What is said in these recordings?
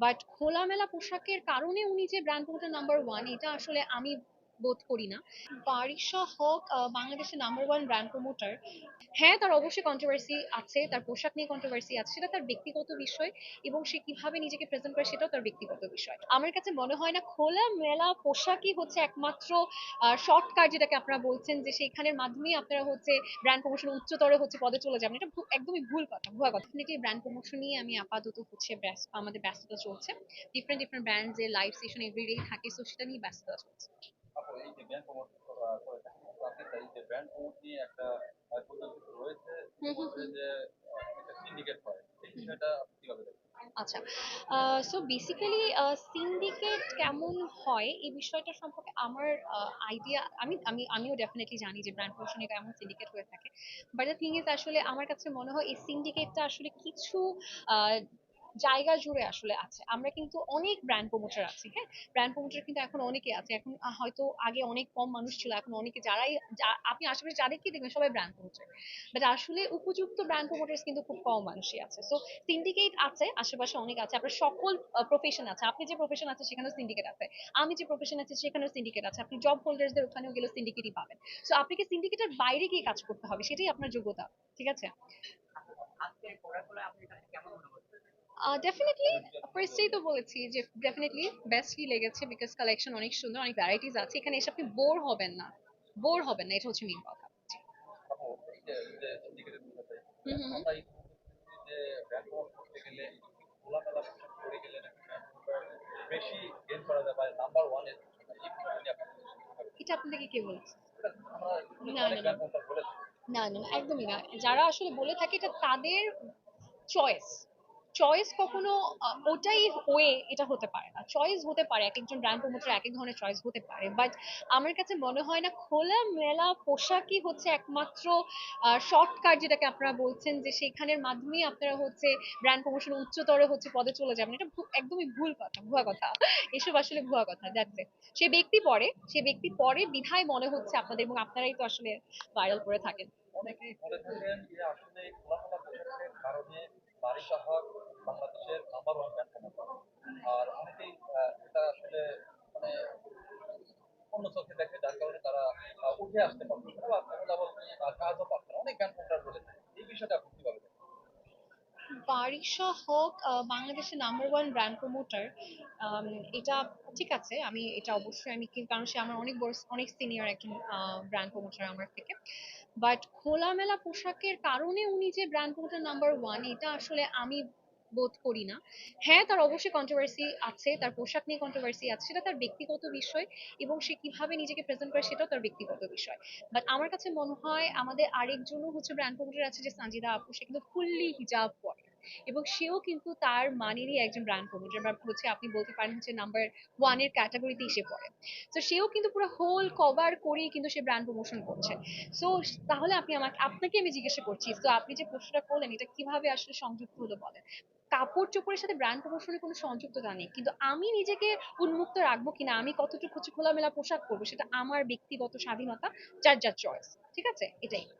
But খোলামেলা পোশাকের কারণে উনি যে ব্র্যান্ড নাম্বার ওয়ান এটা আসলে আমি বোধ করি না। বারিশা হক বাংলাদেশের নাম্বার ওয়ান ব্র্যান্ড প্রমোটার হ্যাঁ তার অবশ্যই কন্ট্রোভার্সি আছে, তার পোশাক নিয়ে কন্ট্রোভার্সি আছে, সেটা তার ব্যক্তিগত বিষয় এবং সে কীভাবে নিজেকে প্রেজেন্ট করে সেটাও তার ব্যক্তিগত বিষয়। আমার কাছে মনে হয় না খোলা মেলা পোশাকই হচ্ছে একমাত্র শর্টকাট যেটাকে আপনারা বলছেন যে সেখানের মাধ্যমেই আপনারা হচ্ছে ব্র্যান্ড প্রমোশন উচ্চতর হচ্ছে পদে চলে যাবেন। এটা একদমই ভুল কথা, ভুয়া কথা। নাকি ব্র্যান্ড প্রমোশন নিয়ে আমি আপাতত হচ্ছে আমাদের ব্যস্ততা চলছে। ডিফারেন্ট ডিফারেন্ট ব্র্যান্ডের লাইভ সেশন এভরিডে থাকে সো সেটা নিয়ে ব্যস্ততা চলছে। এই যে ব্র্যান্ড প্রমোট করে থাকেন তাই যে ব্র্যান্ড প্রমোট নিয়ে একটা আহ, পদ্ধতি রয়েছে হুম হুম বলছে যে একটা সিন্ডিকেট করে এই বিষয়টা আপনি কীভাবে দেখেন? আচ্ছা সো বেসিক্যালি সিন্ডিকেট কেমন হয় এই বিষয়টা সম্পর্কে আমার আইডিয়া আমি আমি আমিও ডেফিনেটলি জানি যে ব্র্যান্ড প্রমোশনে কেমন সিন্ডিকেট হয়ে থাকে বাট দ্য থিং ইজ আসলে আমার কাছে মনে হয় এই সিন্ডিকেটটা আসলে কিছু আহ, জায়গা জুড়ে আসলে আছে। আমরা কিন্তু অনেক ব্র্যান্ড প্রমোটার আছি হ্যাঁ? ব্র্যান্ড প্রমোটার কিন্তু এখন অনেকে আছে। এখন হয়তো আগে অনেক কম মানুষ ছিল, এখন অনেকে যারাই আপনি আশেপাশে যাদেরকে দেখবেন সবাই ব্র্যান্ড প্রমোটার বাট আসলে উপযুক্ত ব্র্যান্ড প্রমোটার্স কিন্তু খুব কম মানুষই আছে। সো সিন্ডিকেট আছে, আশেপাশে অনেক আছে। আপনার সকল প্রফেশন আছে। আপনি যে প্রফেশন আছে, সেখানেও সিন্ডিকেট আছে। আমি যে প্রফেশন আছে, সেখানেও সিন্ডিকেট আছে। আপনি জব হোল্ডারদের ওখানেও গেলেও সিন্ডিকেটই পাবেন। সো আপনাকে সিন্ডিকেটের বাইরে গিয়ে কাজ করতে হবে। সেটাই আপনার যোগ্যতা, ঠিক আছে? আজকের প্রোডাক্টগুলো আপনার কাছে কেমন মনে ডেফিনেটলি ফার্স্টেই তো বলেছি যে ডেফিনেটলি বেস্টই লেগেছে বিকজ কালেকশন অনেক সুন্দর অনেক ভ্যারাইটিস আছে। এখানে এসে আপনি বোর হবেন না। বোর হবেন না এটা হচ্ছে মেন কথা? এটা আপনাদেরকে কে বলেছি? না না না, একদমই না। যারা আসলে বলে থাকে এটা তাদের চয়েস চয়েস কখনো ওটাই ওয়ে এটা হতে পারে না। চয়েস হতে পারে, এক একজন ব্র্যান্ড প্রমোটার এক এক ধরনের চয়েস হতে পারে। বাট আমার কাছে মনে হয় না খোলা মেলা পোশাকই হচ্ছে একমাত্র শর্টকাট যেটাকে আপনারা বলছেন যে সেখানের মাধ্যমেই আপনারা হচ্ছে ব্র্যান্ড প্রমোশন উচ্চতরে হচ্ছে পদে চলে যাবেন। এটা একদমই ভুল কথা, ভুয়া কথা। এসব আসলে ভুয়া কথা ইট সে ব্যক্তি পরে, সে ব্যক্তি পরে বিধায় মনে হচ্ছে আপনাদের এবং আপনারাই তো আসলে ভাইরাল করে থাকেন। অনেকেই বলে থাকেন যে আসলে এই খোলামেলা পোশাকের কারণে বারিশা হক বাংলাদেশের নাম্বার ওয়ান ব্যাংক আর অনেকেই এটা আসলে মানে অন্য চোখে দেখে, যার কারণে তারা উঠে আসতে পারবে তেমন কাজও অনেক কোনটার বলে এই বিষয়টা আপনি কীভাবে বারিশা হক বাংলাদেশের নাম্বার ওয়ান ব্র্যান্ড প্রমোটার এটা ঠিক আছে, আমি এটা অবশ্যই, আমি কি- কারণ সে আমার অনেক বড়, অনেক সিনিয়র একজন ব্র্যান্ড প্রমোটার আমার থেকে। বাট খোলামেলা পোশাকের কারণে উনি যে ব্র্যান্ড প্রমোটার নাম্বার ওয়ান এটা আসলে আমি বোধ করি না। হ্যাঁ তার অবশ্যই কন্ট্রোভার্সি আছে, তার পোশাক নিয়ে কন্ট্রোভার্সি আছে, সেটা তার ব্যক্তিগত বিষয় এবং সে কীভাবে নিজেকে প্রেজেন্ট করে সেটাও তার ব্যক্তিগত বিষয়। বাট আমার কাছে মনে হয় আমাদের আরেকজনও হচ্ছে ব্র্যান্ড প্রমোটার আছে, যে সানজিদা আপু, সে কিন্তু ফুললি হিজাব এবং সেও কিন্তু তার মানেরই একজন ব্র্যান্ড প্রমোটার বা হচ্ছে আপনি বলতে পারেন হচ্ছে নাম্বার ওয়ানের ক্যাটাগরিতে এসে পড়ে। তো সেও কিন্তু পুরো হোল কভার করেই কিন্তু সে ব্র্যান্ড প্রমোশন করছে। সো তাহলে আপনি আমাকে, আপনাকে আমি জিজ্ঞাসা করছি, তো আপনি যে প্রশ্নটা করলেন, এটা কীভাবে আসলে সংযুক্ত হলো বলেন? কাপড় চোপড়ের সাথে ব্র্যান্ড প্রমোশনের কোনো সংযুক্ততা নেই, কিন্তু আমি নিজেকে উন্মুক্ত রাখব কিনা, আমি কতটুকু হচ্ছে খোলামেলা পোশাক পরবো, সেটা আমার ব্যক্তিগত স্বাধীনতা, যার যার চয়েস ঠিক আছে? এটাই।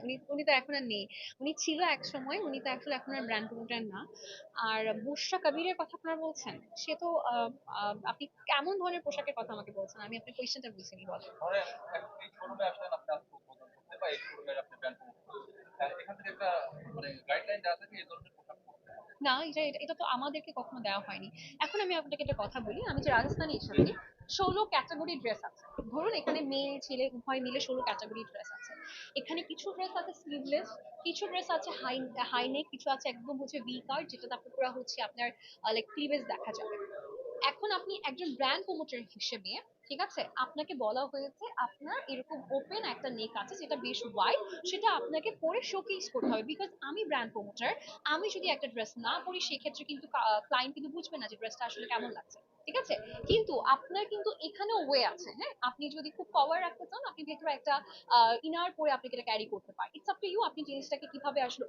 উনি উনি তো এখন আর নেই। উনি ছিল এক সময় উনি তো আসলে এখন আর ব্র্যান্ড প্রমোটার না। আর বুশরা কবিরের কথা আপনারা বলছেন সে তো আহ, আহ, আপনি কেমন ধরনের পোশাকের কথা আমাকে বলছেন? আমি আপনার কোয়েশ্চেনটা বুঝিনি বলেন ধরেন এক- এই শোরুমে আসলেন আপনি আজকে উদ্বোধন করতে বা এই শোরুমের আপনি ব্র্যান্ড প্রমোট করতে হ্যাঁ, এখান থেকে একটা মানে গাইডলাইন দেওয়া থাকে এই ধরনের পোশাক পরতে হবে না, এটা, এটা- তো আমাদেরকে কখনো দেওয়া হয়নি। এখন আমি আপনাকে একটা কথা বলি, আমি যে রাজস্থানে এসেছি ষোলো ক্যাটাগরি ড্রেস আছে। ধরুন এখানে মেয়ে, ছেলে, উভয় মিলে ষোলো ক্যাটাগরি ড্রেস আছে। এখানে কিছু ড্রেস আছে স্লিভলেস কিছু ড্রেস আছে হাই হাই নেক কিছু আছে একদম হচ্ছে ভি কার্ড যেটা আপনার পুরো হচ্ছে আপনার লাইক ক্লিভেজ দেখা যাবে। এখন আপনি একজন ব্র্যান্ড প্রমোটার হিসেবে ঠিক আছে? আপনাকে বলা হয়েছে আপনার এরকম ওপেন একটা নেক আছে যেটা বেশ ওয়াইড সেটা আপনাকে পরে শোকেস করতে হবে। বিকজ আমি ব্র্যান্ড প্রমোটার আমি যদি একটা ড্রেস না পরি, সেক্ষেত্রে কিন্তু ক্লায়েন্ট কিন্তু বুঝবে না যে ড্রেসটা আসলে কেমন লাগছে। ঠিক আছে? কিন্তু আপনার কিন্তু এখানেও ওয়ে আছে হ্যাঁ? আপনি যদি খুব কভার রাখতে চান, আপনি ভেতরে একটা ইনার পরে আপনি এটা ক্যারি করতে পারেন। ইটস আপ টু ইউ আপনি জিনিসটাকে কীভাবে আসলে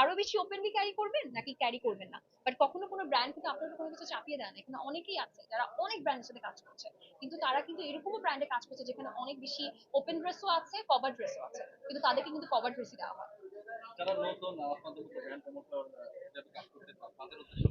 আরও বেশি ওপেনলি ক্যারি করবেন, নাকি ক্যারি করবেন না? বাট কখনো কোনো ব্র্যান্ড কিন্তু আপনার কোনো কিছু চাপিয়ে দেয় না। এখানে অনেকেই আছে যারা অনেক ব্র্যান্ডের সাথে কাজ করছে। কিন্তু তারা কিন্তু এরকমও ব্র্যান্ডে কাজ করছে যেখানে অনেক বেশি ওপেন ড্রেসও আছে কভার ড্রেসও আছে। কিন্তু তাদেরকে কিন্তু কভার ড্রেসই দেওয়া হয়। যারা নতুন, আপনাদের কাজ করতে তাদের উদ্দেশ্যে